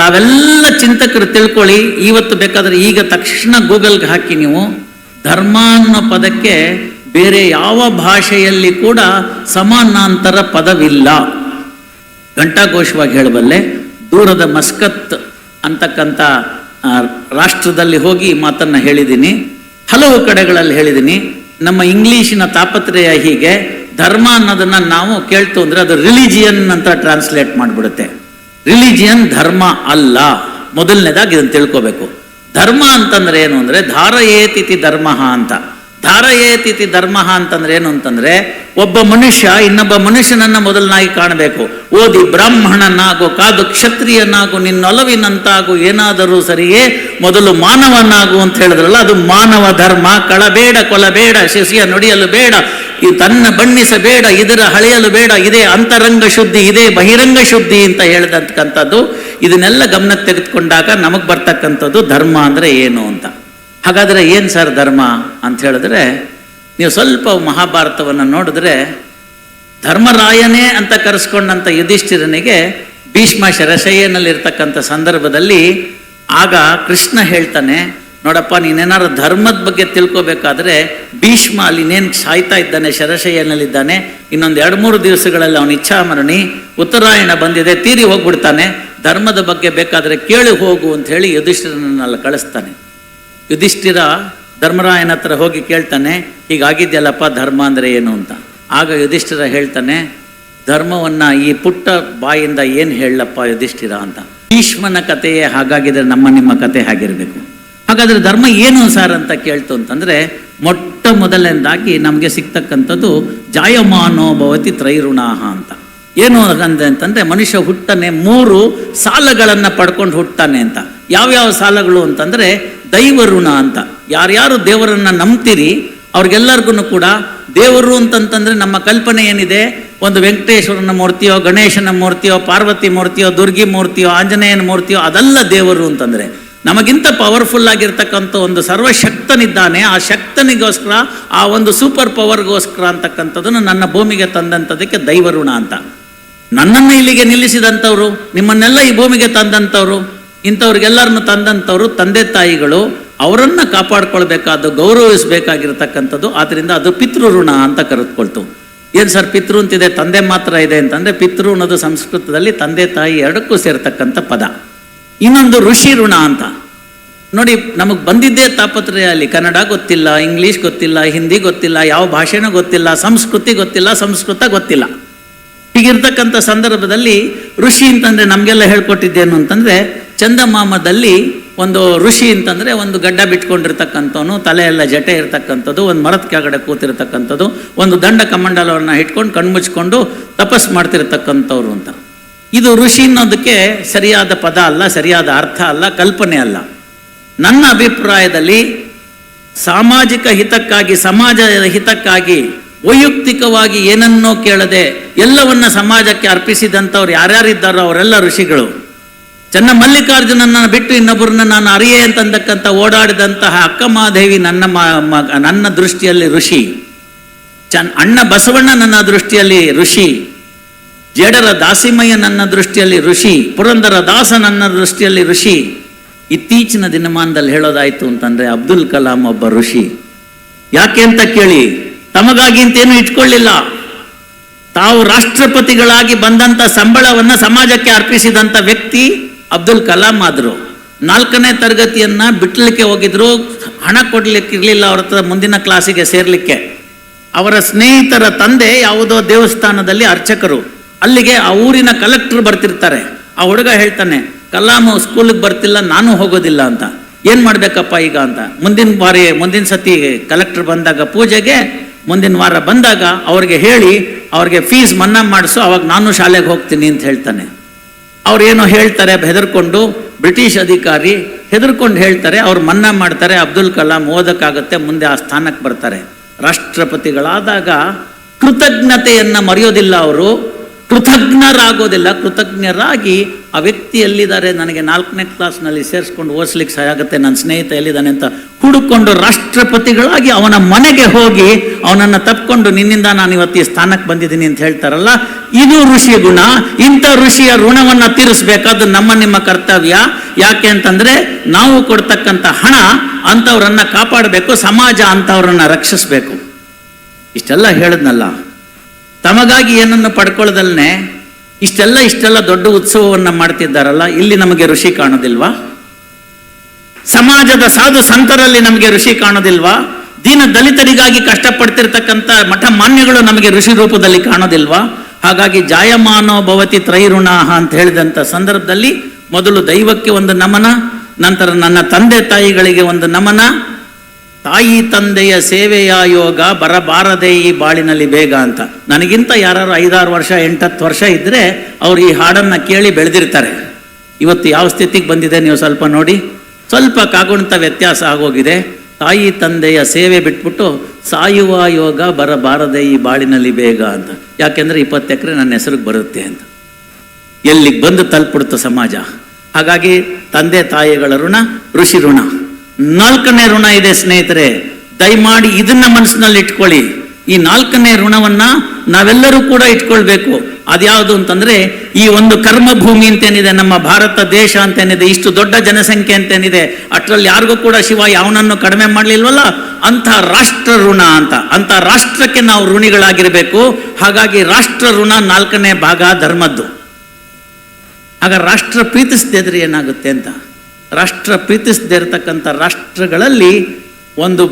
ತಾವೆಲ್ಲ ಚಿಂತಕರು ತಿಳ್ಕೊಳ್ಳಿ, ಇವತ್ತು ಬೇಕಾದ್ರೆ ಈಗ ತಕ್ಷಣ ಗೂಗಲ್ಗೆ ಹಾಕಿ ನೀವು. ಧರ್ಮ ಅನ್ನೋ ಪದಕ್ಕೆ ಬೇರೆ ಯಾವ ಭಾಷೆಯಲ್ಲಿ ಕೂಡ ಸಮಾನಾಂತರ ಪದವಿಲ್ಲ. ಘಂಟಾಘೋಷವಾಗಿ ಹೇಳಬಲ್ಲೆ, ದೂರದ ಮಸ್ಕತ್ ಅಂತಕ್ಕಂಥ ರಾಷ್ಟ್ರದಲ್ಲಿ ಹೋಗಿ ಈ ಮಾತನ್ನ ಹೇಳಿದ್ದೀನಿ ಹಲವು ಕಡೆಗಳಲ್ಲಿ ಹೇಳಿದ್ದೀನಿ ನಮ್ಮ ಇಂಗ್ಲೀಷಿನ ತಾಪತ್ರಯ ಹೀಗೆ, ಧರ್ಮ ಅನ್ನೋದನ್ನ ನಾವು ಕೇಳ್ತು ಅಂದರೆ ಅದು ರಿಲಿಜಿಯನ್ ಅಂತ ಟ್ರಾನ್ಸ್ಲೇಟ್ ಮಾಡಿಬಿಡುತ್ತೆ. ರಿಲಿಜಿಯನ್ ಧರ್ಮ ಅಲ್ಲ ಮೊದಲನೇದಾಗಿ ಇದನ್ನು ತಿಳ್ಕೋಬೇಕು. ಧರ್ಮ ಅಂತಂದ್ರೆ ಏನು ಅಂದ್ರೆ ಧಾರಯೇತಿಥಿ ಧರ್ಮ ಅಂತ. ಧಾರಯೇತಿಥಿ ಧರ್ಮ ಅಂತಂದ್ರೆ ಏನು ಅಂತಂದ್ರೆ, ಒಬ್ಬ ಮನುಷ್ಯ ಇನ್ನೊಬ್ಬ ಮನುಷ್ಯನನ್ನ ಮೊದಲನಾಗಿ ಕಾಣಬೇಕು. ಓದಿ ಬ್ರಾಹ್ಮಣನಾಗು, ಕಾದು ಕ್ಷತ್ರಿಯನಾಗು, ನಿನ್ನೊಲವಿನಂತಾಗು, ಏನಾದರೂ ಸರಿಯೇ ಮೊದಲು ಮಾನವನಾಗು ಅಂತ ಹೇಳಿದ್ರಲ್ಲ, ಅದು ಮಾನವ ಧರ್ಮ. ಕಳಬೇಡ, ಕೊಲಬೇಡ ಶಿಶಿಯ ನುಡಿಯಲು ಬೇಡ. ಈ ತನ್ನ ಬಣ್ಣಿಸಬೇಡ, ಇದರ ಹಳೆಯಲು ಬೇಡ, ಇದೇ ಅಂತರಂಗ ಶುದ್ಧಿ, ಇದೇ ಬಹಿರಂಗ ಶುದ್ಧಿ ಅಂತ ಹೇಳಿದಂತಕ್ಕಂಥದ್ದು, ಇದನ್ನೆಲ್ಲ ಗಮನಕ್ಕೆ ತೆಗೆದುಕೊಂಡಾಗ ನಮಗೆ ಬರ್ತಕ್ಕಂಥದ್ದು ಧರ್ಮ ಅಂದ್ರೆ ಏನು ಅಂತ. ಹಾಗಾದ್ರೆ ಏನು ಸರ್ ಧರ್ಮ ಅಂತ ಹೇಳಿದ್ರೆ, ನೀವು ಸ್ವಲ್ಪ ಮಹಾಭಾರತವನ್ನು ನೋಡಿದ್ರೆ, ಧರ್ಮರಾಯನೇ ಅಂತ ಕರೆಸ್ಕೊಂಡಂಥ ಯುಧಿಷ್ಠಿರನಿಗೆ ಭೀಷ್ಮ ಶರಶಯ್ಯನಲ್ಲಿರ್ತಕ್ಕಂಥ ಸಂದರ್ಭದಲ್ಲಿ ಆಗ ಕೃಷ್ಣ ಹೇಳ್ತಾನೆ ನೋಡಪ್ಪ, ನೀನೇನಾದ್ರು ಧರ್ಮದ ಬಗ್ಗೆ ತಿಳ್ಕೊಬೇಕಾದ್ರೆ ಭೀಷ್ಮ ಅಲ್ಲಿ ಇನ್ನೇನು ಸಾಯ್ತಾ ಇದ್ದಾನೆ, ಶರಶಯ್ಯನಲ್ಲಿದ್ದಾನೆ, ಇನ್ನೊಂದು ಎರಡು ಮೂರು ದಿವಸಗಳಲ್ಲಿ ಅವನ ಇಚ್ಛಾಮರಣಿ, ಉತ್ತರಾಯಣ ಬಂದಿದೆ, ತೀರಿ ಹೋಗ್ಬಿಡ್ತಾನೆ, ಧರ್ಮದ ಬಗ್ಗೆ ಬೇಕಾದ್ರೆ ಕೇಳಿ ಹೋಗು ಅಂತ ಹೇಳಿ ಯುಧಿಷ್ಠಿರನನ್ನೆಲ್ಲ ಕಳಿಸ್ತಾನೆ. ಯುಧಿಷ್ಠಿರ ಧರ್ಮರಾಯನ ಹತ್ರ ಹೋಗಿ ಕೇಳ್ತಾನೆ, ಹೀಗಾಗಿದ್ಯಲ್ಲಪ್ಪ, ಧರ್ಮ ಅಂದರೆ ಏನು ಅಂತ? ಆಗ ಯುಧಿಷ್ಠಿರ ಹೇಳ್ತಾನೆ, ಧರ್ಮವನ್ನ ಈ ಪುಟ್ಟ ಬಾಯಿಂದ ಏನು ಹೇಳಪ್ಪ ಯುಧಿಷ್ಠಿರ ಅಂತ? ಭೀಷ್ಮನ ಕಥೆಯೇ ಹಾಗಾಗಿದ್ರೆ ನಮ್ಮ ನಿಮ್ಮ ಕತೆ ಹಾಗಿರಬೇಕು. ಹಾಗಾದ್ರೆ ಧರ್ಮ ಏನು ಸರ್ ಅಂತ ಕೇಳ್ತು ಅಂತಂದ್ರೆ ಮೊಟ್ಟ ಮೊದಲನೇದಾಗಿ ನಮಗೆ ಸಿಗ್ತಕ್ಕಂಥದ್ದು ಜಾಯಮಾನೋ ಭವತಿ ತ್ರೈಋಣಾಹ ಅಂತ. ಏನು ಅಂದ್ರೆ ಅಂತಂದ್ರೆ ಮನುಷ್ಯ ಹುಟ್ಟನೆ ಮೂರು ಸಾಲಗಳನ್ನು ಪಡ್ಕೊಂಡು ಹುಟ್ಟಾನೆ ಅಂತ. ಯಾವ್ಯಾವ ಸಾಲಗಳು ಅಂತಂದ್ರೆ ದೈವ ಋಣ ಅಂತ. ಯಾರ್ಯಾರು ದೇವರನ್ನ ನಂಬ್ತೀರಿ ಅವ್ರಿಗೆಲ್ಲರಿಗೂ ಕೂಡ ದೇವರು ಅಂತಂತಂದ್ರೆ ನಮ್ಮ ಕಲ್ಪನೆ ಏನಿದೆ? ಒಂದು ವೆಂಕಟೇಶ್ವರನ ಮೂರ್ತಿಯೋ, ಗಣೇಶನ ಮೂರ್ತಿಯೋ, ಪಾರ್ವತಿ ಮೂರ್ತಿಯೋ, ದುರ್ಗಿ ಮೂರ್ತಿಯೋ, ಆಂಜನೇಯನ ಮೂರ್ತಿಯೋ ಅದೆಲ್ಲ ದೇವರು ಅಂತಂದ್ರೆ. ನಮಗಿಂತ ಪವರ್ಫುಲ್ ಆಗಿರ್ತಕ್ಕಂಥ ಒಂದು ಸರ್ವಶಕ್ತನಿದ್ದಾನೆ. ಆ ಶಕ್ತನಿಗೋಸ್ಕರ, ಆ ಒಂದು ಸೂಪರ್ ಪವರ್ಗೋಸ್ಕರ ಅಂತಕ್ಕಂಥದ್ದನ್ನು ನನ್ನ ಭೂಮಿಗೆ ತಂದಂಥದಕ್ಕೆ ದೈವ ಋಣ ಅಂತ. ನನ್ನನ್ನು ಇಲ್ಲಿಗೆ ನಿಲ್ಲಿಸಿದಂಥವ್ರು, ನಿಮ್ಮನ್ನೆಲ್ಲ ಈ ಭೂಮಿಗೆ ತಂದಂಥವ್ರು, ಇಂಥವ್ರಿಗೆಲ್ಲರನ್ನು ತಂದಂಥವ್ರು ತಂದೆ ತಾಯಿಗಳು, ಅವರನ್ನು ಕಾಪಾಡ್ಕೊಳ್ಬೇಕಾದ್ದು, ಗೌರವಿಸಬೇಕಾಗಿರ್ತಕ್ಕಂಥದ್ದು ಆದ್ದರಿಂದ ಅದು ಪಿತೃಋಣ ಅಂತ ಕರೆದುಕೊಳ್ತು. ಏನು ಸರ್, ಪಿತೃ ಅಂತಿದೆ, ತಂದೆ ಮಾತ್ರ ಇದೆ ಅಂತಂದರೆ ಪಿತೃ ಅನ್ನೋದು ಸಂಸ್ಕೃತದಲ್ಲಿ ತಂದೆ ತಾಯಿ ಎರಡಕ್ಕೂ ಸೇರ್ತಕ್ಕಂಥ ಪದ. ಇನ್ನೊಂದು ಋಷಿ ಋಣ ಅಂತ. ನೋಡಿ, ನಮಗೆ ಬಂದಿದ್ದೇ ತಾಪತ್ರಯ ಅಲ್ಲಿ ಕನ್ನಡ ಗೊತ್ತಿಲ್ಲ, ಇಂಗ್ಲೀಷ್ ಗೊತ್ತಿಲ್ಲ, ಹಿಂದಿ ಗೊತ್ತಿಲ್ಲ, ಯಾವ ಭಾಷೆನೂ ಗೊತ್ತಿಲ್ಲ, ಸಂಸ್ಕೃತಿ ಗೊತ್ತಿಲ್ಲ, ಸಂಸ್ಕೃತ ಗೊತ್ತಿಲ್ಲ. ಹೀಗಿರ್ತಕ್ಕಂಥ ಸಂದರ್ಭದಲ್ಲಿ ಋಷಿ ಅಂತಂದ್ರೆ ನಮಗೆಲ್ಲ ಹೇಳ್ಕೊಟ್ಟಿದ್ದೇನು ಅಂತಂದ್ರೆ, ಚಂದಮಾಮದಲ್ಲಿ ಒಂದು ಋಷಿ ಅಂತಂದ್ರೆ ಒಂದು ಗಡ್ಡ ಬಿಟ್ಕೊಂಡಿರ್ತಕ್ಕಂಥವನು, ತಲೆ ಎಲ್ಲ ಜಟೆ ಇರ್ತಕ್ಕಂಥದ್ದು, ಒಂದು ಮರದ ಕೆಳಗಡೆ ಕೂತಿರ್ತಕ್ಕಂಥದ್ದು, ಒಂದು ದಂಡ ಕಮಂಡಲವನ್ನು ಇಟ್ಕೊಂಡು ಕಣ್ಮುಚ್ಕೊಂಡು ತಪಸ್ ಮಾಡ್ತಿರ್ತಕ್ಕಂಥವ್ರು ಅಂತ. ಇದು ಋಷಿ ಅನ್ನೋದಕ್ಕೆ ಸರಿಯಾದ ಪದ ಅಲ್ಲ, ಸರಿಯಾದ ಅರ್ಥ ಅಲ್ಲ, ಕಲ್ಪನೆ ಅಲ್ಲ. ನನ್ನ ಅಭಿಪ್ರಾಯದಲ್ಲಿ ಸಾಮಾಜಿಕ ಹಿತಕ್ಕಾಗಿ ಸಮಾಜದ ಹಿತಕ್ಕಾಗಿ, ವೈಯಕ್ತಿಕವಾಗಿ ಏನನ್ನೋ ಕೇಳದೆ ಎಲ್ಲವನ್ನ ಸಮಾಜಕ್ಕೆ ಅರ್ಪಿಸಿದಂಥವ್ರು ಯಾರ್ಯಾರಿದ್ದಾರೋ ಅವರೆಲ್ಲ ಋಷಿಗಳು. ಚೆನ್ನ ಮಲ್ಲಿಕಾರ್ಜುನನ್ನ ಬಿಟ್ಟು ಇನ್ನೊಬ್ಬರನ್ನ ನಾನು ಅರಿಯೇ ಅಂತಂದಕ್ಕಂಥ ಓಡಾಡಿದಂತಹ ಅಕ್ಕಮಹಾದೇವಿ ನನ್ನ ಮ- ಮ- ನನ್ನ ದೃಷ್ಟಿಯಲ್ಲಿ ಋಷಿ. ಚನ್, ಅಣ್ಣ ಬಸವಣ್ಣ ನನ್ನ ದೃಷ್ಟಿಯಲ್ಲಿ ಋಷಿ. ಜೇಡರ ದಾಸಿಮಯ್ಯ ನನ್ನ ದೃಷ್ಟಿಯಲ್ಲಿ ಋಷಿ, ಪುರಂದರ ದಾಸ ನನ್ನ ದೃಷ್ಟಿಯಲ್ಲಿ ಋಷಿ. ಇತ್ತೀಚಿನ ದಿನಮಾನದಲ್ಲಿ ಹೇಳೋದಾಯಿತು ಅಂತಂದ್ರೆ ಅಬ್ದುಲ್ ಕಲಾಂ ಒಬ್ಬ ಋಷಿ. ಯಾಕೆ ಅಂತ ಕೇಳಿ, ತಮಗಾಗಿ ಅಂತೇನು ಇಟ್ಕೊಳ್ಳಿಲ್ಲ. ತಾವು ರಾಷ್ಟ್ರಪತಿಗಳಾಗಿ ಬಂದಂತ ಸಂಬಳವನ್ನ ಸಮಾಜಕ್ಕೆ ಅರ್ಪಿಸಿದಂತ ವ್ಯಕ್ತಿ ಅಬ್ದುಲ್ ಕಲಾಂ ಆದ್ರು. ನಾಲ್ಕನೇ ತರಗತಿಯನ್ನ ಬಿಟ್ಟಲಿಕ್ಕೆ ಹೋಗಿದ್ರು, ಹಣ ಕೊಡ್ಲಿಕ್ಕೆ ಇರ್ಲಿಲ್ಲ ಅವ್ರ ಹತ್ರ ಮುಂದಿನ ಕ್ಲಾಸಿಗೆ ಸೇರ್ಲಿಕ್ಕೆ. ಅವರ ಸ್ನೇಹಿತರ ತಂದೆ ಯಾವುದೋ ದೇವಸ್ಥಾನದಲ್ಲಿ ಅರ್ಚಕರು. ಅಲ್ಲಿಗೆ ಆ ಊರಿನ ಕಲೆಕ್ಟರ್ ಬರ್ತಿರ್ತಾರೆ. ಆ ಹುಡುಗ ಹೇಳ್ತಾನೆ ಕಲಾಂ ಸ್ಕೂಲಿಗೆ ಬರ್ತಿಲ್ಲ, ನಾನು ಹೋಗೋದಿಲ್ಲ ಅಂತ. ಏನು ಮಾಡಬೇಕಪ್ಪ ಈಗ ಅಂತ. ಮುಂದಿನ ಬಾರಿ, ಮುಂದಿನ ಸತಿ ಕಲೆಕ್ಟರ್ ಬಂದಾಗ ಪೂಜೆಗೆ, ಮುಂದಿನ ವಾರ ಬಂದಾಗ ಅವ್ರಿಗೆ ಹೇಳಿ, ಅವ್ರಿಗೆ ಫೀಸ್ ಮನ್ನಾ ಮಾಡಿಸು, ಅವಾಗ ನಾನು ಶಾಲೆಗೆ ಹೋಗ್ತೀನಿ ಅಂತ ಹೇಳ್ತಾನೆ. ಅವ್ರೇನೋ ಹೇಳ್ತಾರೆ, ಹೆದರ್ಕೊಂಡು ಬ್ರಿಟಿಷ್ ಅಧಿಕಾರಿ ಹೆದರ್ಕೊಂಡು ಹೇಳ್ತಾರೆ, ಅವ್ರು ಮನ್ನಾ ಮಾಡ್ತಾರೆ, ಅಬ್ದುಲ್ ಕಲಾಂ ಓದಕ್ಕಾಗತ್ತೆ, ಮುಂದೆ ಆ ಸ್ಥಾನಕ್ಕೆ ಬರ್ತಾರೆ. ರಾಷ್ಟ್ರಪತಿಗಳಾದಾಗ ಕೃತಜ್ಞತೆಯನ್ನು ಮರೆಯೋದಿಲ್ಲ ಅವರು. ಕೃತಜ್ಞರಾಗೋದಿಲ್ಲ. ಕೃತಜ್ಞರಾಗಿ ಆ ವ್ಯಕ್ತಿ ಎಲ್ಲಿದ್ದಾರೆ? ನನಗೆ ನಾಲ್ಕನೇ ಕ್ಲಾಸ್ನಲ್ಲಿ ಸೇರಿಸ್ಕೊಂಡು ಓದಿಸ್ಲಿಕ್ಕೆ ಸಹಾಯ ಆಗುತ್ತೆ. ನನ್ನ ಸ್ನೇಹಿತ ಎಲ್ಲಿದ್ದಾನೆ ಅಂತ ಹುಡುಕೊಂಡು ರಾಷ್ಟ್ರಪತಿಗಳಾಗಿ ಅವನ ಮನೆಗೆ ಹೋಗಿ ಅವನನ್ನು ತಪ್ಕೊಂಡು ನಿನ್ನಿಂದ ನಾನು ಇವತ್ತು ಈ ಸ್ಥಾನಕ್ಕೆ ಬಂದಿದ್ದೀನಿ ಅಂತ ಹೇಳ್ತಾರಲ್ಲ, ಇದು ಋಷಿ ಗುಣ. ಇಂಥ ಋಷಿಯ ಋಣವನ್ನು ತೀರಿಸಬೇಕಾದ ನಮ್ಮ ನಿಮ್ಮ ಕರ್ತವ್ಯ. ಯಾಕೆ ಅಂತಂದ್ರೆ ನಾವು ಕೊಡ್ತಕ್ಕಂಥ ಹಣ ಅಂಥವ್ರನ್ನ ಕಾಪಾಡಬೇಕು, ಸಮಾಜ ಅಂಥವ್ರನ್ನ ರಕ್ಷಿಸಬೇಕು. ಇಷ್ಟೆಲ್ಲ ಹೇಳದ್ನಲ್ಲ. ತಮಗಾಗಿ ಏನನ್ನು ಪಡ್ಕೊಳ್ಳದಲ್ನೇ, ಇಷ್ಟೆಲ್ಲ ಇಷ್ಟೆಲ್ಲ ದೊಡ್ಡ ಉತ್ಸವವನ್ನ ಮಾಡ್ತಿದ್ದಾರಲ್ಲ, ಇಲ್ಲಿ ನಮಗೆ ಋಷಿ ಕಾಣೋದಿಲ್ವಾ? ಸಮಾಜದ ಸಾಧು ಸಂತರಲ್ಲಿ ನಮಗೆ ಋಷಿ ಕಾಣೋದಿಲ್ವಾ? ದೀನ ದಲಿತರಿಗಾಗಿ ಕಷ್ಟಪಡ್ತಿರ್ತಕ್ಕಂಥ ಮಠ ಮಾನ್ಯಗಳು ನಮಗೆ ಋಷಿ ರೂಪದಲ್ಲಿ ಕಾಣೋದಿಲ್ವಾ? ಹಾಗಾಗಿ ಜಾಯಮಾನೋ ಭವತಿ ತ್ರೈಋಣಾಹ ಅಂತ ಹೇಳಿದಂಥ ಸಂದರ್ಭದಲ್ಲಿ ಮೊದಲು ದೈವಕ್ಕೆ ಒಂದು ನಮನ, ನಂತರ ನನ್ನ ತಂದೆ ತಾಯಿಗಳಿಗೆ ಒಂದು ನಮನ ತಾಯಿ ತಂದೆಯ ಸೇವೆಯ ಯೋಗ ಬರಬಾರದೆ ಈ ಬಾಳಿನಲ್ಲಿ ಬೇಗ ಅಂತ. ನನಗಿಂತ ಯಾರು ಐದಾರು ವರ್ಷ, ಎಂಟತ್ತು ವರ್ಷ ಇದ್ದರೆ ಅವ್ರು ಈ ಹಾಡನ್ನ ಕೇಳಿ ಬೆಳೆದಿರ್ತಾರೆ. ಇವತ್ತು ಯಾವ ಸ್ಥಿತಿಗೆ ಬಂದಿದೆ ನೀವು ಸ್ವಲ್ಪ ನೋಡಿ. ಸ್ವಲ್ಪ ಕಾಗುಣಿತ ವ್ಯತ್ಯಾಸ ಆಗೋಗಿದೆ. ತಾಯಿ ತಂದೆಯ ಸೇವೆ ಬಿಟ್ಬಿಟ್ಟು ಸಾಯುವ ಯೋಗ ಬರಬಾರದೆ ಈ ಬಾಳಿನಲ್ಲಿ ಬೇಗ ಅಂತ. ಯಾಕೆಂದ್ರೆ ಇಪ್ಪತ್ತು ಎಕರೆ ನನ್ನ ಹೆಸರಿಗೆ ಬರುತ್ತೆ ಅಂತ. ಎಲ್ಲಿಗೆ ಬಂದು ತಲುಪಿಡ್ತು ಸಮಾಜ. ಹಾಗಾಗಿ ತಂದೆ ತಾಯಿಗಳ ಋಣ, ಋಷಿ ಋಣ. ನಾಲ್ಕನೇ ಋಣ ಇದೆ ಸ್ನೇಹಿತರೆ, ದಯಮಾಡಿ ಇದನ್ನ ಮನಸ್ಸಿನಲ್ಲಿ ಇಟ್ಕೊಳ್ಳಿ ಈ ನಾಲ್ಕನೇ ಋಣವನ್ನ ನಾವೆಲ್ಲರೂ ಕೂಡ ಇಟ್ಕೊಳ್ಬೇಕು. ಅದ್ಯಾವುದು ಅಂತಂದ್ರೆ, ಈ ಒಂದು ಕರ್ಮಭೂಮಿ ಅಂತೇನಿದೆ, ನಮ್ಮ ಭಾರತ ದೇಶ ಅಂತೇನಿದೆ, ಇಷ್ಟು ದೊಡ್ಡ ಜನಸಂಖ್ಯೆ ಅಂತೇನಿದೆ ಅಷ್ಟರಲ್ಲಿ ಯಾರಿಗೂ ಕೂಡ ಶಿವ ಯಾವನನ್ನು ಕಡಿಮೆ ಮಾಡ್ಲಿಲ್ವಲ್ಲ? ಅಂತ ರಾಷ್ಟ್ರ ಋಣ ಅಂತ. ಅಂತ ರಾಷ್ಟ್ರಕ್ಕೆ ನಾವು ಋಣಿಗಳಾಗಿರ್ಬೇಕು. ಹಾಗಾಗಿ ರಾಷ್ಟ್ರ ಋಣ ನಾಲ್ಕನೇ ಭಾಗ ಧರ್ಮದ್ದು. ಆಗ ರಾಷ್ಟ್ರ ಪ್ರೀತಿಸದಿದ್ರೆ ಏನಾಗುತ್ತೆ ಅಂತ? ರಾಷ್ಟ್ರ ಪ್ರೀತಿಸದೇ ಇರತಕ್ಕಂಥ ರಾಷ್ಟ್ರಗಳಲ್ಲಿ ಒಂದು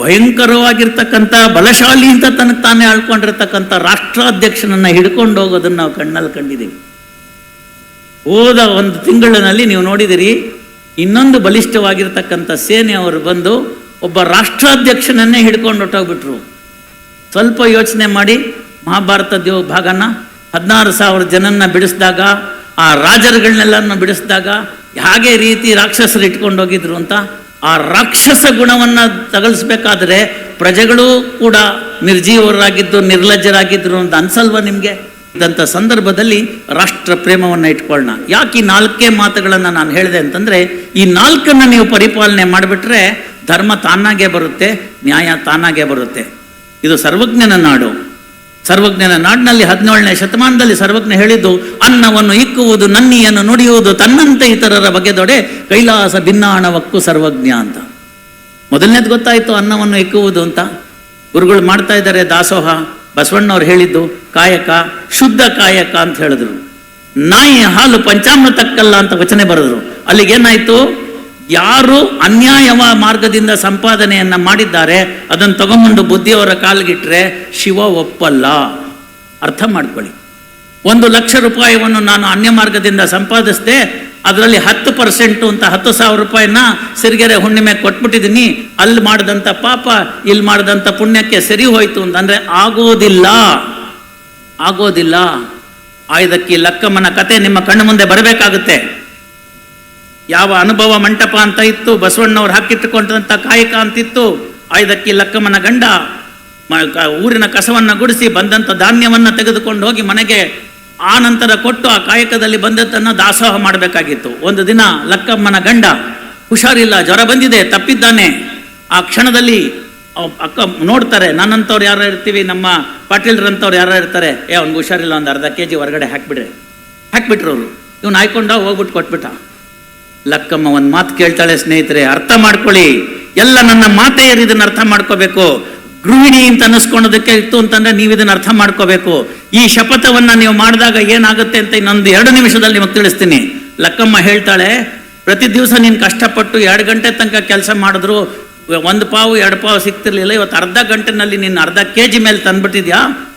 ಭಯಂಕರವಾಗಿರ್ತಕ್ಕಂಥ ಬಲಶಾಲಿ ಅಂತ ತನಗೆ ತಾನೇ ಆಳ್ಕೊಂಡಿರ್ತಕ್ಕಂಥ ರಾಷ್ಟ್ರಾಧ್ಯಕ್ಷನನ್ನ ಹಿಡ್ಕೊಂಡು ಹೋಗೋದನ್ನ ನಾವು ಕಣ್ಣಲ್ಲಿ ಕಂಡಿದ್ದೀವಿ. ಹೋದ ಒಂದು ತಿಂಗಳಿನಲ್ಲಿ ನೀವು ನೋಡಿದಿರಿ, ಇನ್ನೊಂದು ಬಲಿಷ್ಠವಾಗಿರ್ತಕ್ಕಂಥ ಸೇನೆ ಅವರು ಬಂದು ಒಬ್ಬ ರಾಷ್ಟ್ರಾಧ್ಯಕ್ಷನನ್ನೇ ಹಿಡ್ಕೊಂಡು ಹೊಟ್ಟೋಗ್ಬಿಟ್ರು ಸ್ವಲ್ಪ ಯೋಚನೆ ಮಾಡಿ ಮಹಾಭಾರತದ ಭಾಗನ ಹದಿನಾರು ಸಾವಿರ ಜನನ್ನ ಬಿಡಿಸಿದಾಗ, ಆ ರಾಜರುಗಳನ್ನೆಲ್ಲರನ್ನ ಬಿಡಿಸಿದಾಗ ಹಾಗೆ ರೀತಿ ರಾಕ್ಷಸರು ಇಟ್ಕೊಂಡು ಹೋಗಿದ್ರು ಅಂತ ಆ ರಾಕ್ಷಸ ಗುಣವನ್ನು ತಗಲ್ಸ್ಬೇಕಾದ್ರೆ ಪ್ರಜೆಗಳು ಕೂಡ ನಿರ್ಜೀವರಾಗಿದ್ದು ನಿರ್ಲಜ್ಜರಾಗಿದ್ದರು ಅಂತ ಅನ್ಸಲ್ವ ನಿಮಗೆ? ಇದ್ದಂಥ ಸಂದರ್ಭದಲ್ಲಿ ರಾಷ್ಟ್ರ ಪ್ರೇಮವನ್ನು ಇಟ್ಕೊಳ್ಳೋಣ ಯಾಕೆ ಈ ನಾಲ್ಕೇ ಮಾತುಗಳನ್ನು ನಾನು ಹೇಳಿದೆ ಅಂತಂದರೆ, ಈ ನಾಲ್ಕನ್ನು ನೀವು ಪರಿಪಾಲನೆ ಮಾಡಿಬಿಟ್ರೆ ಧರ್ಮ ತಾನಾಗೇ ಬರುತ್ತೆ, ನ್ಯಾಯ ತಾನಾಗೆ ಬರುತ್ತೆ. ಇದು ಸರ್ವಜ್ಞನ ನಾಡು. ಸರ್ವಜ್ಞನ ನಾಡಿನಲ್ಲಿ ಹದಿನೇಳನೇ ಶತಮಾನದಲ್ಲಿ ಸರ್ವಜ್ಞ ಹೇಳಿದ್ದು, ಅನ್ನವನ್ನು ಇಕ್ಕುವುದು, ನನ್ನಿಯನ್ನು ನುಡಿಯುವುದು, ತನ್ನಂತೆ ಇತರರ ಬಗೆದೊಡೆ ಕೈಲಾಸ ಭಿನ್ನಾಣವಕ್ಕೂ ಸರ್ವಜ್ಞ ಅಂತ. ಮೊದಲನೇದು ಗೊತ್ತಾಯಿತು, ಅನ್ನವನ್ನು ಇಕ್ಕುವುದು ಅಂತ. ಗುರುಗಳು ಮಾಡ್ತಾ ಇದ್ದಾರೆ, ದಾಸೋಹ ಬಸವಣ್ಣವ್ರು ಹೇಳಿದ್ದು, ಕಾಯಕ, ಶುದ್ಧ ಕಾಯಕ ಅಂತ ಹೇಳಿದ್ರು. ನಾಯಿ ಹಾಲು ಪಂಚಾಮೃತಕ್ಕಲ್ಲ ಅಂತ ವಚನೆ ಬರೆದ್ರು. ಅಲ್ಲಿಗೇನಾಯ್ತು? ಯಾರು ಅನ್ಯಾಯವ ಮಾರ್ಗದಿಂದ ಸಂಪಾದನೆಯನ್ನ ಮಾಡಿದ್ದಾರೆ, ಅದನ್ನು ತಗೊಂಡು ಬುದ್ಧಿಯವರ ಕಾಲ್ಗಿಟ್ರೆ ಶಿವ ಒಪ್ಪಲ್ಲ. ಅರ್ಥ ಮಾಡ್ಕೊಳ್ಳಿ. ಒಂದು ಲಕ್ಷ ರೂಪಾಯಿಯನ್ನು ನಾನು ಅನ್ಯ ಮಾರ್ಗದಿಂದ ಸಂಪಾದಿಸಿದೆ, ಅದರಲ್ಲಿ ಹತ್ತು ಪರ್ಸೆಂಟು ಅಂತ ಹತ್ತು ಸಾವಿರ ರೂಪಾಯಿನ ಸಿರಿಗೆರೆ ಹುಣ್ಣಿಮೆ ಕೊಟ್ಬಿಟ್ಟಿದ್ದೀನಿ ಅಲ್ಲಿ ಮಾಡಿದಂಥ ಪಾಪ, ಇಲ್ಲಿ ಮಾಡಿದಂಥ ಪುಣ್ಯಕ್ಕೆ ಸರಿ ಹೋಯಿತು ಅಂತಂದ್ರೆ ಆಗೋದಿಲ್ಲ. ಆಗೋದಿಲ್ಲ. ಆಯ್ದಕ್ಕೆ ಲಕ್ಕಮ್ಮನ ಕತೆ ನಿಮ್ಮ ಕಣ್ಣು ಮುಂದೆ ಬರಬೇಕಾಗುತ್ತೆ. ಯಾವ ಅನುಭವ ಮಂಟಪ ಅಂತ ಇತ್ತು, ಬಸವಣ್ಣವ್ರು ಹಾಕಿಟ್ಟುಕೊಂಡಂತ ಕಾಯಕ ಅಂತಿತ್ತು ಆಯ್ದಕ್ಕಿ ಲಕ್ಕಮ್ಮನ ಗಂಡ ಊರಿನ ಕಸವನ್ನ ಗುಡಿಸಿ ಬಂದಂತ ಧಾನ್ಯವನ್ನ ತೆಗೆದುಕೊಂಡು ಹೋಗಿ ಮನೆಗೆ ಆ ನಂತರ ಕೊಟ್ಟು ಆ ಕಾಯಕದಲ್ಲಿ ಬಂದದ್ದನ್ನ ದಾಸೋಹ ಮಾಡಬೇಕಾಗಿತ್ತು. ಒಂದು ದಿನ ಲಕ್ಕಮ್ಮನ ಗಂಡ, ಹುಷಾರಿಲ್ಲ, ಜ್ವರ ಬಂದಿದೆ, ತಪ್ಪಿದ್ದಾನೆ. ಆ ಕ್ಷಣದಲ್ಲಿ ಅಕ್ಕ ನೋಡ್ತಾರೆ ನನ್ನಂಥವ್ರು ಯಾರು ಇರ್ತೀವಿ, ನಮ್ಮ ಪಾಟೀಲ್ರಂಥವ್ರು ಯಾರು ಇರ್ತಾರೆ, ಏ, ಅವ್ನಿಗೆ ಹುಷಾರಿಲ್ಲ, ಒಂದು ಅರ್ಧ ಕೆ ಜಿ ಹೊರಗಡೆ ಹಾಕ್ಬಿಡ್ರಿ. ಹಾಕ್ಬಿಟ್ರು ಅವರು. ಇವ್ನು ಹಾಯ್ಕೊಂಡ ಹೋಗ್ಬಿಟ್ಟು ಕೊಟ್ಬಿಟ್ಟ. ಲಕ್ಕಮ್ಮ ಒಂದು ಮಾತು ಕೇಳ್ತಾಳೆ, ಸ್ನೇಹಿತರೆ, ಅರ್ಥ ಮಾಡ್ಕೊಳ್ಳಿ. ಎಲ್ಲ ನನ್ನ ಮಾತೆಯರು ಇದನ್ನ ಅರ್ಥ ಮಾಡ್ಕೋಬೇಕು. ಗೃಹಿಣಿ ಅಂತ ಅನ್ನಿಸ್ಕೊಳೋದಕ್ಕೆ ಇತ್ತು ಅಂತಂದ್ರೆ ನೀವು ಇದನ್ನ ಅರ್ಥ ಮಾಡ್ಕೋಬೇಕು. ಈ ಶಪಥವನ್ನ ನೀವು ಮಾಡಿದಾಗ ಏನಾಗುತ್ತೆ ಅಂತ ಇನ್ನೊಂದು ಎರಡು ನಿಮಿಷದಲ್ಲಿ ನಿಮಗೆ ತಿಳಿಸ್ತೀನಿ. ಲಕ್ಕಮ್ಮ ಹೇಳ್ತಾಳೆ, ಪ್ರತಿ ದಿವಸ ನೀನು ಕಷ್ಟಪಟ್ಟು ಎರಡು ಗಂಟೆ ತನಕ ಕೆಲಸ ಮಾಡಿದ್ರು, ಒಂದು ಪಾವು, ಎರಡು ಪಾವು ಸಿಗ್ತಿರ್ಲಿಲ್ಲ, ಇವತ್ತು ಅರ್ಧ ಗಂಟೆನಲ್ಲಿ ನೀನು ಅರ್ಧ ಕೆ ಜಿ ಮೇಲೆ ತಂದ್ಬಿಟ್ಟಿದ್ಯಾ?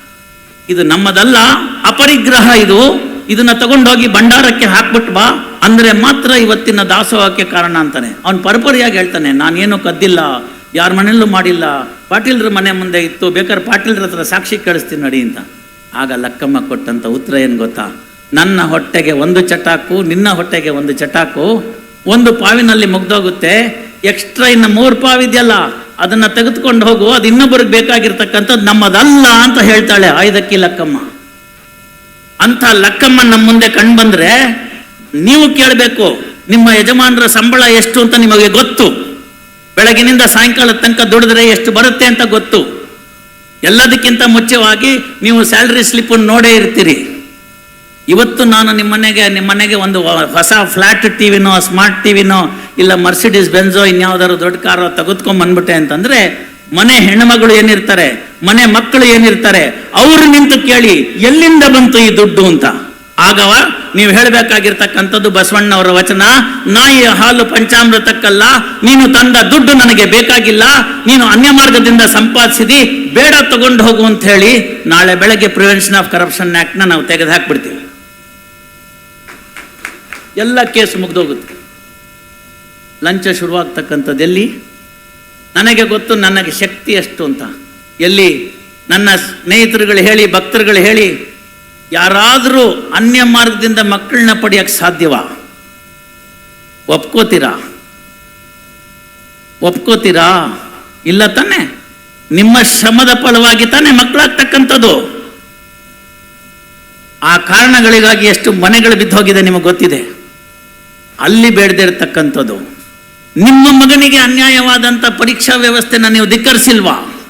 ಇದು ನಮ್ಮದಲ್ಲ, ಅಪರಿಗ್ರಹ ಇದು. ಇದನ್ನ ತಗೊಂಡೋಗಿ ಭಂಡಾರಕ್ಕೆ ಹಾಕ್ಬಿಟ್ಟು ಬಾ. ಅಂದ್ರೆ ಮಾತ್ರ ಇವತ್ತಿನ ದಾಸೋಹಕ್ಕೆ ಕಾರಣ ಅಂತಾನೆ. ಅವನು ಪರಪರಿಯಾಗಿ ಹೇಳ್ತಾನೆ, ನಾನೇನು ಕದ್ದಿಲ್ಲ, ಯಾರ ಮನೆಯಲ್ಲೂ ಮಾಡಿಲ್ಲ, ಪಾಟೀಲ್ರ ಮನೆ ಮುಂದೆ ಇತ್ತು, ಬೇಕಾದ್ರೆ ಪಾಟೀಲ್ರ ಹತ್ರ ಸಾಕ್ಷಿ ಕಳಿಸ್ತೀನಿ ನಡಿ ಅಂತ. ಆಗ ಲಕ್ಕಮ್ಮ ಕೊಟ್ಟಂತ ಉತ್ತರ ಏನು ಗೊತ್ತಾ? ನನ್ನ ಹೊಟ್ಟೆಗೆ ಒಂದು ಚಟಾಕು, ನಿನ್ನ ಹೊಟ್ಟೆಗೆ ಒಂದು ಚಟಾಕು, ಒಂದು ಪಾವಿನಲ್ಲಿ ಮುಗ್ದೋಗುತ್ತೆ, ಎಕ್ಸ್ಟ್ರಾ ಇನ್ನು ಮೂರು ಪಾವಿದೆಯಲ್ಲ ಅದನ್ನ ತೆಗೆದುಕೊಂಡು ಹೋಗು, ಅದು ಇನ್ನೊಬ್ಬರಿಗೆ ಬೇಕಾಗಿರ್ತಕ್ಕಂಥದ್ದು ನಮ್ಮದಲ್ಲ ಅಂತ ಹೇಳ್ತಾಳೆ ಆಯ್ದಕ್ಕಿ ಲಕ್ಕಮ್ಮ. ಅಂತ ಲಕ್ಕಮ್ಮ ನಮ್ಮ ಮುಂದೆ ಕಂಡು ಬಂದ್ರೆ ನೀವು ಕೇಳಬೇಕು, ನಿಮ್ಮ ಯಜಮಾನರ ಸಂಬಳ ಎಷ್ಟು ಅಂತ ನಿಮಗೆ ಗೊತ್ತು. ಬೆಳಗಿನಿಂದ ಸಾಯಂಕಾಲ ತನಕ ದುಡಿದ್ರೆ ಎಷ್ಟು ಬರುತ್ತೆ ಅಂತ ಗೊತ್ತು. ಎಲ್ಲದಕ್ಕಿಂತ ಮುಖ್ಯವಾಗಿ ನೀವು ಸ್ಯಾಲ್ರಿ ಸ್ಲಿಪ್ ನೋಡೇ ಇರ್ತೀರಿ. ಇವತ್ತು ನಾನು ನಿಮ್ಮ ಮನೆಗೆ ನಿಮ್ಮ ಮನೆಗೆ ಒಂದು ಹೊಸ ಫ್ಲಾಟ್ ಟಿವಿನೋ ಸ್ಮಾರ್ಟ್ ಟಿವಿನೋ ಇಲ್ಲ ಮರ್ಸಿಡೀಸ್ ಬೆನ್ಸೋ ಇನ್ಯಾವುದಾದ್ರು ದೊಡ್ಡ ಕಾರೋ ತೆಗೆದುಕೊಂಡ್ ಬಂದ್ಬಿಟ್ಟೆ ಅಂತಂದ್ರೆ, ಮನೆ ಹೆಣ್ಮಗಳು ಏನಿರ್ತಾರೆ, ಮನೆ ಮಕ್ಕಳು ಏನಿರ್ತಾರೆ, ಅವರು ನಿಂತು ಕೇಳಿ ಎಲ್ಲಿಂದ ಬಂತು ಈ ದುಡ್ಡು ಅಂತ. ಆಗವ? ನೀವು ಹೇಳಬೇಕಾಗಿರ್ತಕ್ಕಂಥದ್ದು ಬಸವಣ್ಣವರ ವಚನ. ನಾಯಿಯ ಹಾಲು ಪಂಚಾಮೃತಕ್ಕಲ್ಲ, ನೀನು ತಂದ ದುಡ್ಡು ನನಗೆ ಬೇಕಾಗಿಲ್ಲ, ನೀನು ಅನ್ಯ ಮಾರ್ಗದಿಂದ ಸಂಪಾದಿಸಿದಿ, ಬೇಡ ತಗೊಂಡು ಹೋಗು ಅಂತ ಹೇಳಿ ನಾಳೆ ಬೆಳಗ್ಗೆ ಪ್ರಿವೆನ್ಷನ್ ಆಫ್ ಕರಪ್ಷನ್ ಆ್ಯಕ್ಟ್ನ ನಾವು ತೆಗೆದು ಹಾಕ್ಬಿಡ್ತೀವಿ. ಎಲ್ಲ ಕೇಸ್ ಮುಗ್ದೋಗುತ್ತೆ. ಲಂಚ ಶುರುವಾಗ್ತಕ್ಕಂಥದ್ದು ಎಲ್ಲಿ? ನನಗೆ ಗೊತ್ತು ನನಗೆ ಶಕ್ತಿ ಎಷ್ಟು ಅಂತ. ಎಲ್ಲಿ? ನನ್ನ ಸ್ನೇಹಿತರುಗಳು ಹೇಳಿ, ಭಕ್ತರುಗಳು ಹೇಳಿ ಯಾರಾದರೂ ಅನ್ಯ ಮಾರ್ಗದಿಂದ ಮಕ್ಕಳನ್ನ ಪಡೆಯಕ್ಕೆ ಸಾಧ್ಯವಾ? ಒಪ್ಕೋತೀರಾ? ಒಪ್ಕೋತೀರಾ? ಇಲ್ಲ ತಾನೆ. ನಿಮ್ಮ ಶ್ರಮದ ಫಲವಾಗಿ ತಾನೆ ಮಕ್ಕಳಾಗ್ತಕ್ಕಂಥದ್ದು. ಆ ಕಾರಣಗಳಿಗಾಗಿ ಎಷ್ಟು ಮನೆಗಳು ಬಿದ್ದೋಗಿದೆ ನಿಮಗೆ ಗೊತ್ತಿದೆ. ಅಲ್ಲಿ ಬೇಡದೆ ಇರತಕ್ಕಂಥದ್ದು ನಿಮ್ಮ ಮಗನಿಗೆ ಅನ್ಯಾಯವಾದಂಥ ಪರೀಕ್ಷಾ ವ್ಯವಸ್ಥೆನ ನೀವು ಧಿಕ್ಕರಿಸಿಲ್ವಾ?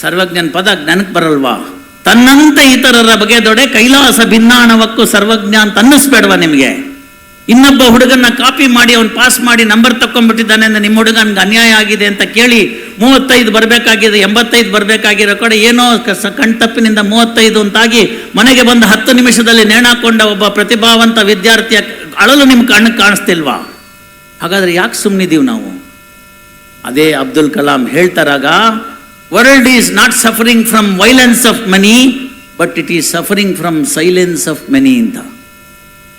ಸರ್ವಜ್ಞನ ಪದ ಜ್ಞಾನಕ್ಕೆ ಬರಲ್ವಾ? ತನ್ನಂತೆ ಇತರರ ಬಗೆದೊಡೆ ಕೈಲಾಸ ಭಿನ್ನಾಣವಕ್ಕೂ ಸರ್ವಜ್ಞ ಅಂತ ಅನ್ನಿಸ್ಬೇಡವಾ ನಿಮಗೆ? ಇನ್ನೊಬ್ಬ ಹುಡುಗನ್ನ ಕಾಪಿ ಮಾಡಿ ಅವನು ಪಾಸ್ ಮಾಡಿ ನಂಬರ್ ತಕೊಂಡ್ಬಿಟ್ಟಿದ್ದಾನೆ ಅಂದ್ರೆ ನಿಮ್ಮ ಹುಡುಗನಿಗೆ ಅನ್ಯಾಯ ಆಗಿದೆ ಅಂತ ಕೇಳಿ ಮೂವತ್ತೈದು ಬರಬೇಕಾಗಿದೆ, ಎಂಬತ್ತೈದು ಬರಬೇಕಾಗಿರೋ ಕಡೆ ಏನೋ ಕಣ್ತಪ್ಪಿನಿಂದ ಮೂವತ್ತೈದು ಅಂತಾಗಿ ಮನೆಗೆ ಬಂದು ಹತ್ತು ನಿಮಿಷದಲ್ಲಿ ನೇಣಾಕೊಂಡ ಒಬ್ಬ ಪ್ರತಿಭಾವಂತ ವಿದ್ಯಾರ್ಥಿಯ ಅಳಲು ನಿಮ್ಮ ಕಣ್ಣಿಗೆ ಕಾಣಿಸ್ತಿಲ್ವಾ? ಹಾಗಾದ್ರೆ ಯಾಕೆ ಸುಮ್ಮನಿದ್ದೀವಿ ನಾವು? ಅದೇ Abdul Kalam ಹೇಳ್ತಾರಾಗ world is not suffering from violence of money but it is suffering from silence of money ఇంత